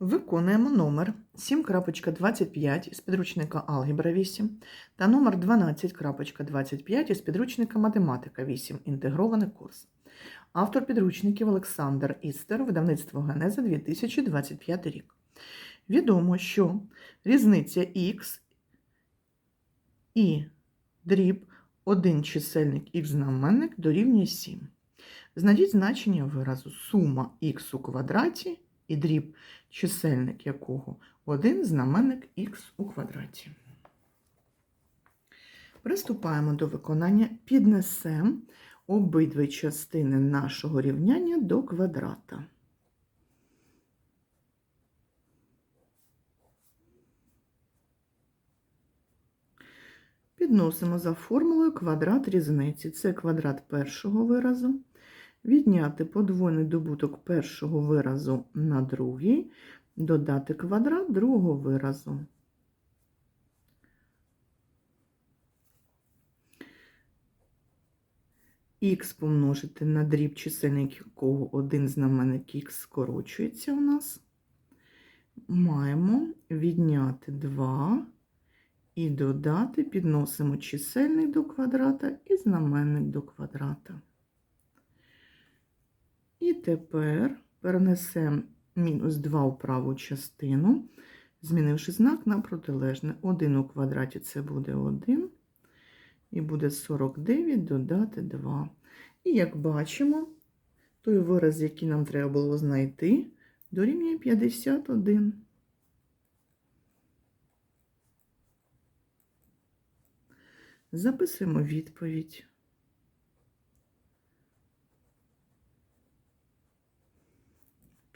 Виконуємо номер 7.25 із підручника Алгебра 8 та номер 12.25 із підручника Математика 8. Інтегрований курс. Автор підручників Олександр Істер, видавництво Генеза 2025 рік. Відомо, що різниця х і дріб 1 чисельник х знаменник дорівнює 7. Знайдіть значення виразу сума х у квадраті і дріб чисельник якого 1 знаменник х у квадраті. Приступаємо до виконання. Піднесемо обидві частини нашого рівняння до квадрата. Підносимо за формулою квадрат різниці. Це квадрат першого виразу. Відняти подвойний добуток першого виразу на другий, додати квадрат другого виразу. Х помножити на дріб чисельник якого один знаменник х скорочується у нас. Маємо відняти 2 і додати, підносимо чисельник до квадрата і знаменник до квадрата. І тепер перенесемо мінус 2 у праву частину, змінивши знак на протилежне. 1 у квадраті це буде 1, і буде 49 додати 2. І як бачимо, той вираз, який нам треба було знайти, дорівнює 51. Записуємо відповідь.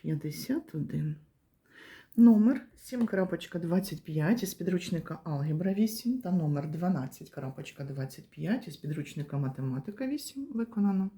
П'ятдесят один. Номер 7.25 із підручника Алгебра 8 та номер 12.25 із підручника Математика 8 виконано.